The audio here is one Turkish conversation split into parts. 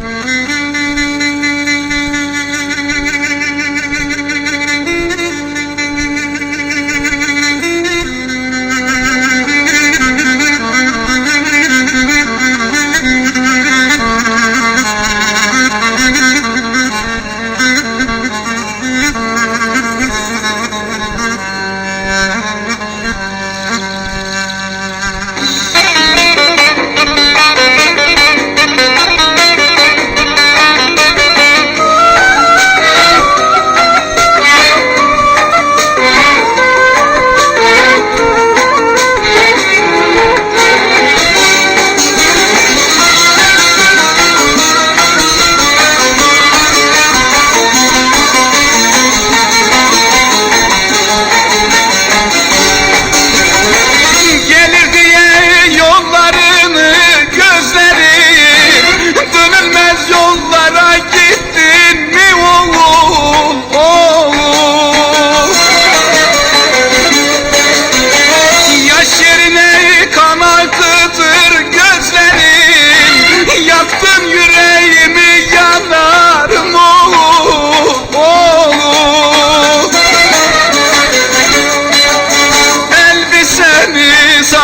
Gelir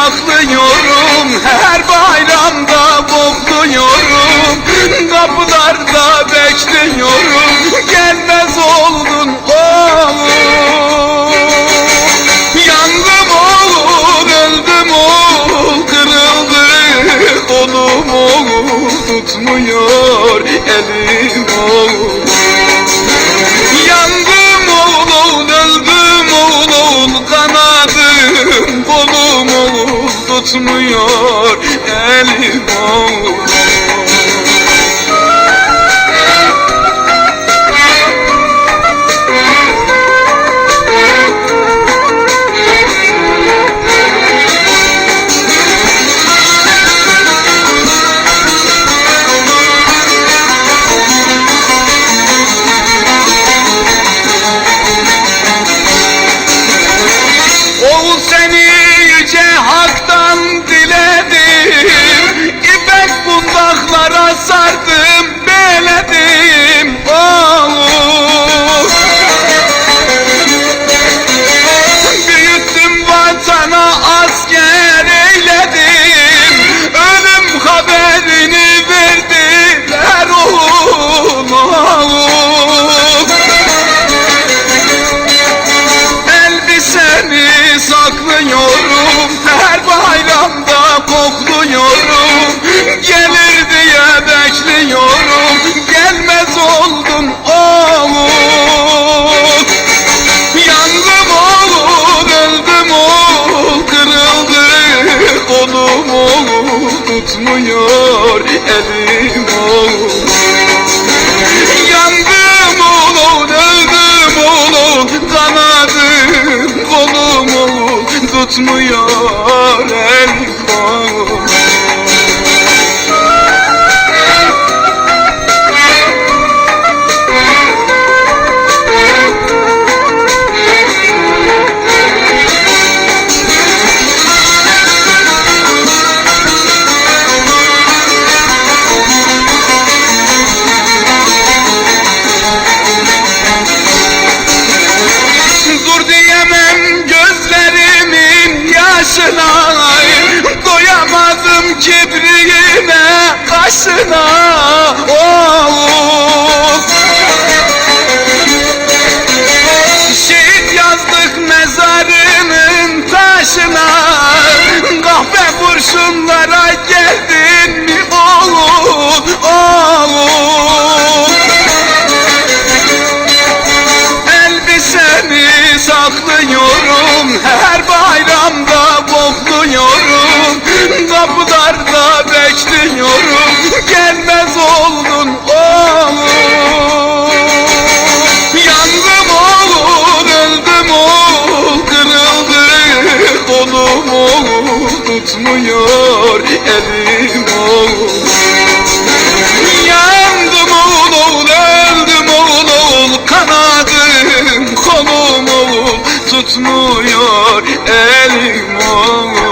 saklıyorum Her bayramda kokluyorum Kapılarda bekliyorum Gelmez oldun oğlum. Yandım oğul, öldüm oğul Kırıldı kolum oğul Tutmuyor elim oğul Yandım oğul, öldüm oğul kolum oğul sardım beledim Oğul Büyüttüm vatana asker eyledim. Ölüm haberini verdiler oğul oğul Elbiseni saklıyorum Her bayramda kokluyorum. Gelir Tutmuyor elim oğul Yandım oğlum, öldüm oğlum Kanadım kolum oğlum Tutmuyor Kibriğine kaşına oh. Şehit kolum oğul Tutmuyor elim oğul Yandım oğul, öldüm oğul Kanadım kolum oğul Tutmuyor elim oğul